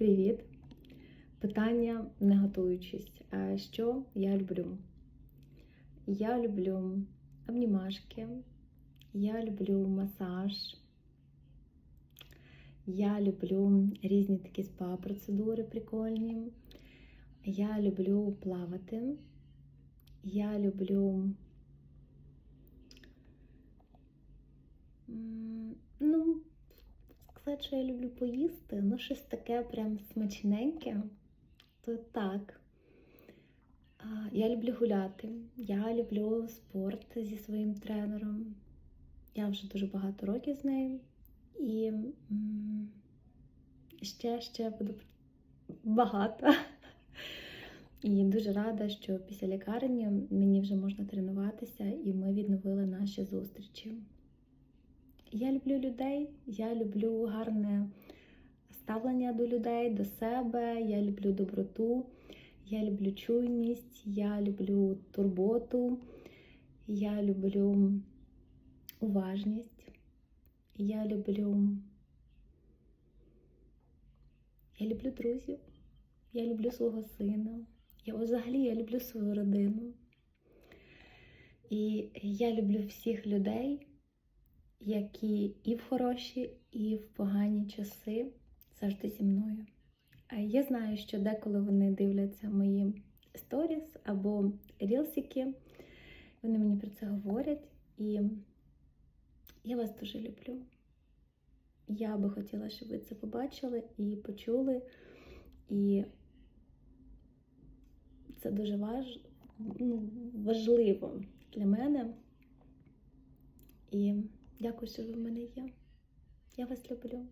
Привіт! Питання не готуючись. Що я люблю? Я люблю обнімашки, я люблю масаж, я люблю різні такі спа-процедури прикольні. Я люблю плавати. Я люблю. Сказати, що я люблю поїсти, ну щось таке прям смачненьке, то так. Я люблю гуляти, я люблю спорт зі своїм тренером. Я вже дуже багато років з нею. І ще, ще буду багато. І дуже рада, що після лікарні мені вже можна тренуватися, і ми відновили наші зустрічі. Я люблю людей, я люблю гарне ставлення до людей, до себе, я люблю доброту, я люблю чуйність, я люблю турботу, я люблю уважність, я люблю. Я люблю друзів, я люблю свого сина. Я взагалі я люблю свою родину. І я люблю всіх людей, які і в хороші, і в погані часи завжди зі мною. Я знаю, що деколи вони дивляться мої сторіс або рілсики, вони мені про це говорять, і я вас дуже люблю. Я би хотіла, щоб ви це побачили і почули. І це дуже важ... ну, важливо для мене. І дякую, що ви в мене є. Я вас люблю.